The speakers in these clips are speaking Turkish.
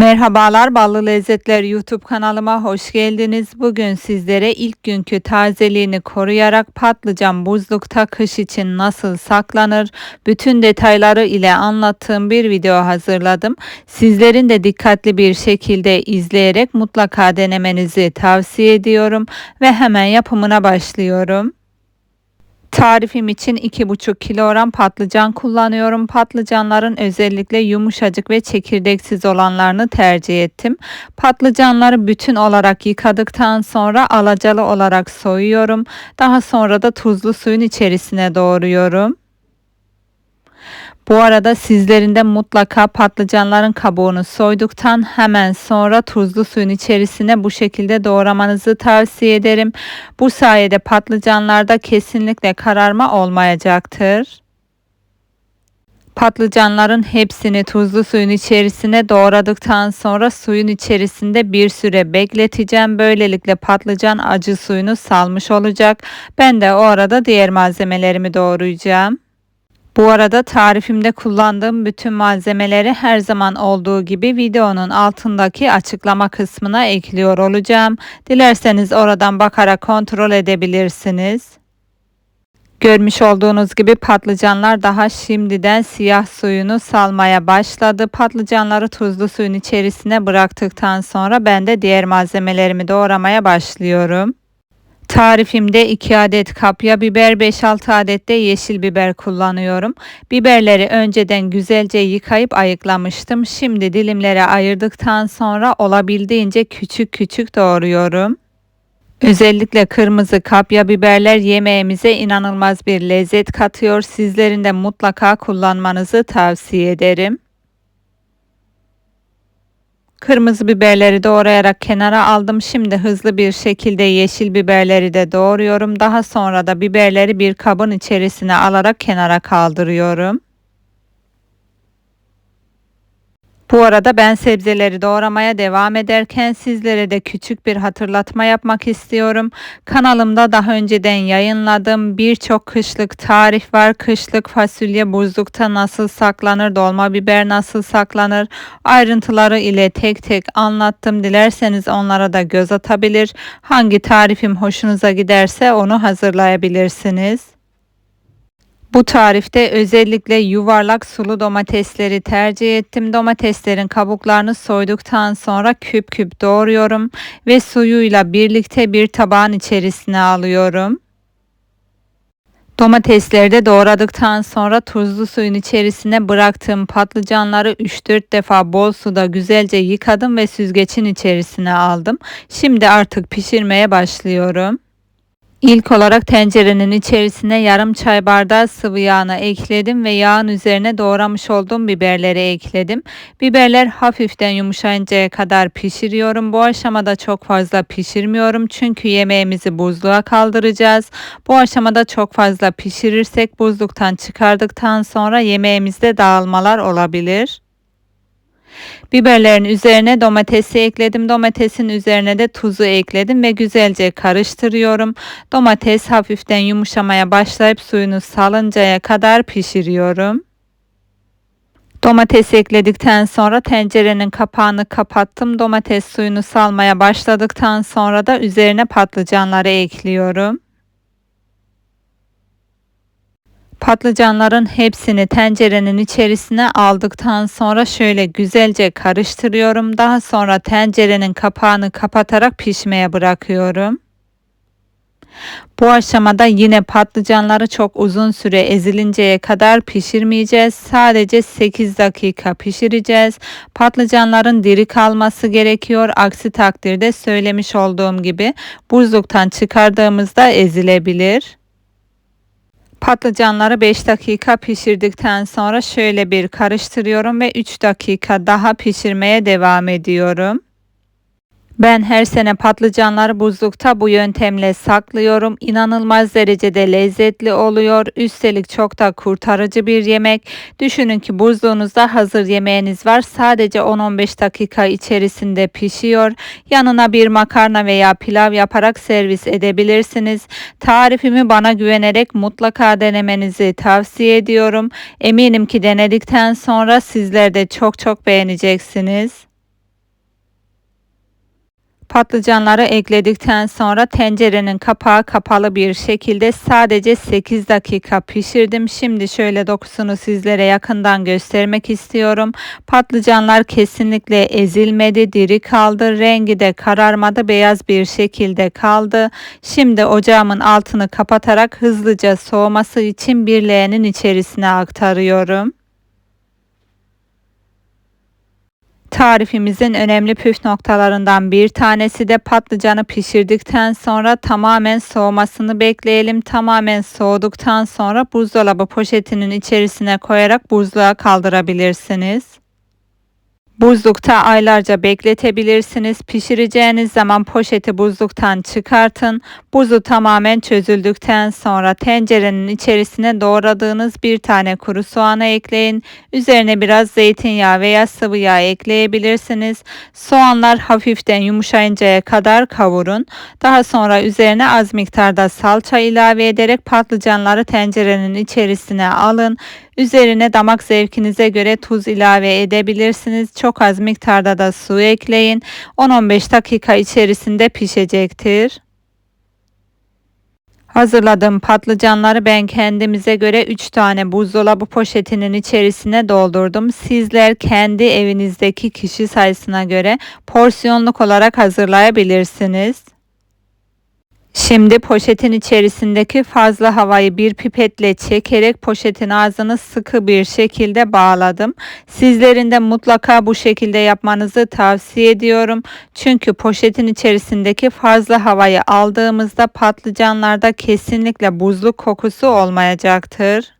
Merhabalar Ballı Lezzetler YouTube kanalıma hoş geldiniz. Bugün sizlere ilk günkü tazeliğini koruyarak patlıcan buzlukta kış için nasıl saklanır bütün detayları ile anlattığım bir video hazırladım. Sizlerin de dikkatli bir şekilde izleyerek mutlaka denemenizi tavsiye ediyorum ve hemen yapımına başlıyorum. Tarifim için 2,5 kilogram patlıcan kullanıyorum. Patlıcanların özellikle yumuşacık ve çekirdeksiz olanlarını tercih ettim. Patlıcanları bütün olarak yıkadıktan sonra alacalı olarak soyuyorum. Daha sonra da tuzlu suyun içerisine doğruyorum. Bu arada sizlerin de mutlaka patlıcanların kabuğunu soyduktan hemen sonra tuzlu suyun içerisine bu şekilde doğramanızı tavsiye ederim. Bu sayede patlıcanlarda kesinlikle kararma olmayacaktır. Patlıcanların hepsini tuzlu suyun içerisine doğradıktan sonra suyun içerisinde bir süre bekleteceğim. Böylelikle patlıcan acı suyunu salmış olacak. Ben de o arada diğer malzemelerimi doğrayacağım. Bu arada tarifimde kullandığım bütün malzemeleri her zaman olduğu gibi videonun altındaki açıklama kısmına ekliyor olacağım. Dilerseniz oradan bakarak kontrol edebilirsiniz. Görmüş olduğunuz gibi patlıcanlar daha şimdiden siyah suyunu salmaya başladı. Patlıcanları tuzlu suyun içerisine bıraktıktan sonra ben de diğer malzemelerimi doğramaya başlıyorum. Tarifimde 2 adet kapya biber, 5-6 adet de yeşil biber kullanıyorum. Biberleri önceden güzelce yıkayıp ayıklamıştım. Şimdi dilimlere ayırdıktan sonra olabildiğince küçük küçük doğruyorum. Özellikle kırmızı kapya biberler yemeğimize inanılmaz bir lezzet katıyor. Sizlerin de mutlaka kullanmanızı tavsiye ederim. Kırmızı biberleri doğrayarak kenara aldım. Şimdi hızlı bir şekilde yeşil biberleri de doğruyorum. Daha sonra da biberleri bir kabın içerisine alarak kenara kaldırıyorum. Bu arada ben sebzeleri doğramaya devam ederken sizlere de küçük bir hatırlatma yapmak istiyorum. Kanalımda daha önceden yayınladığım birçok kışlık tarif var. Kışlık fasulye buzlukta nasıl saklanır, dolma biber nasıl saklanır ayrıntıları ile tek tek anlattım. Dilerseniz onlara da göz atabilir. Hangi tarifim hoşunuza giderse onu hazırlayabilirsiniz. Bu tarifte özellikle yuvarlak sulu domatesleri tercih ettim. Domateslerin kabuklarını soyduktan sonra küp küp doğruyorum ve suyuyla birlikte bir tabağın içerisine alıyorum. Domatesleri de doğradıktan sonra tuzlu suyun içerisine bıraktığım patlıcanları 3-4 defa bol suda güzelce yıkadım ve süzgecin içerisine aldım. Şimdi artık pişirmeye başlıyorum. İlk olarak tencerenin içerisine yarım çay bardağı sıvı yağını ekledim ve yağın üzerine doğramış olduğum biberleri ekledim. Biberler hafiften yumuşayıncaya kadar pişiriyorum. Bu aşamada çok fazla pişirmiyorum çünkü yemeğimizi buzluğa kaldıracağız. Bu aşamada çok fazla pişirirsek buzluktan çıkardıktan sonra yemeğimizde dağılmalar olabilir. Biberlerin üzerine domatesi ekledim. Domatesin üzerine de tuzu ekledim ve güzelce karıştırıyorum. Domates hafiften yumuşamaya başlayıp suyunu salıncaya kadar pişiriyorum. Domates ekledikten sonra tencerenin kapağını kapattım. Domates suyunu salmaya başladıktan sonra da üzerine patlıcanları ekliyorum. Patlıcanların hepsini tencerenin içerisine aldıktan sonra şöyle güzelce karıştırıyorum. Daha sonra tencerenin kapağını kapatarak pişmeye bırakıyorum. Bu aşamada yine patlıcanları çok uzun süre ezilinceye kadar pişirmeyeceğiz. Sadece 8 dakika pişireceğiz. Patlıcanların diri kalması gerekiyor. Aksi takdirde söylemiş olduğum gibi buzluktan çıkardığımızda ezilebilir. Patlıcanları 5 dakika pişirdikten sonra şöyle bir karıştırıyorum ve 3 dakika daha pişirmeye devam ediyorum. Ben her sene patlıcanları buzlukta bu yöntemle saklıyorum. İnanılmaz derecede lezzetli oluyor. Üstelik çok da kurtarıcı bir yemek. Düşünün ki buzluğunuzda hazır yemeğiniz var. Sadece 10-15 dakika içerisinde pişiyor. Yanına bir makarna veya pilav yaparak servis edebilirsiniz. Tarifimi bana güvenerek mutlaka denemenizi tavsiye ediyorum. Eminim ki denedikten sonra sizler de çok çok beğeneceksiniz. Patlıcanları ekledikten sonra tencerenin kapağı kapalı bir şekilde sadece 8 dakika pişirdim. Şimdi şöyle dokusunu sizlere yakından göstermek istiyorum. Patlıcanlar kesinlikle ezilmedi, diri kaldı. Rengi de kararmadı, beyaz bir şekilde kaldı. Şimdi ocağımın altını kapatarak hızlıca soğuması için bir leğenin içerisine aktarıyorum. Tarifimizin önemli püf noktalarından bir tanesi de patlıcanı pişirdikten sonra tamamen soğumasını bekleyelim. Tamamen soğuduktan sonra buzdolabı poşetinin içerisine koyarak buzluğa kaldırabilirsiniz. Buzlukta aylarca bekletebilirsiniz. Pişireceğiniz zaman poşeti buzluktan çıkartın. Buzu tamamen çözüldükten sonra tencerenin içerisine doğradığınız bir tane kuru soğanı ekleyin. Üzerine biraz zeytinyağı veya sıvı yağ ekleyebilirsiniz. Soğanlar hafiften yumuşayıncaya kadar kavurun. Daha sonra üzerine az miktarda salça ilave ederek patlıcanları tencerenin içerisine alın. Üzerine damak zevkinize göre tuz ilave edebilirsiniz. Çok az miktarda da su ekleyin. 10-15 dakika içerisinde pişecektir. Hazırladığım patlıcanları ben kendimize göre 3 tane buzdolabı poşetinin içerisine doldurdum. Sizler kendi evinizdeki kişi sayısına göre porsiyonluk olarak hazırlayabilirsiniz. Şimdi poşetin içerisindeki fazla havayı bir pipetle çekerek poşetin ağzını sıkı bir şekilde bağladım. Sizlerin de mutlaka bu şekilde yapmanızı tavsiye ediyorum. Çünkü poşetin içerisindeki fazla havayı aldığımızda patlıcanlarda kesinlikle buzluk kokusu olmayacaktır.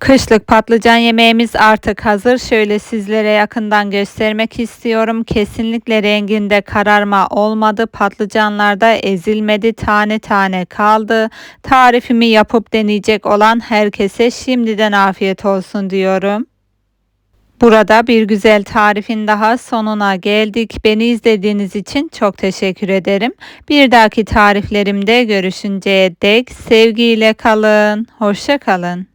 Kışlık patlıcan yemeğimiz artık hazır. Şöyle sizlere yakından göstermek istiyorum. Kesinlikle renginde kararma olmadı. Patlıcanlarda ezilmedi. Tane tane kaldı. Tarifimi yapıp deneyecek olan herkese şimdiden afiyet olsun diyorum. Burada bir güzel tarifin daha sonuna geldik. Beni izlediğiniz için çok teşekkür ederim. Bir dahaki tariflerimde görüşünceye dek sevgiyle kalın. Hoşça kalın.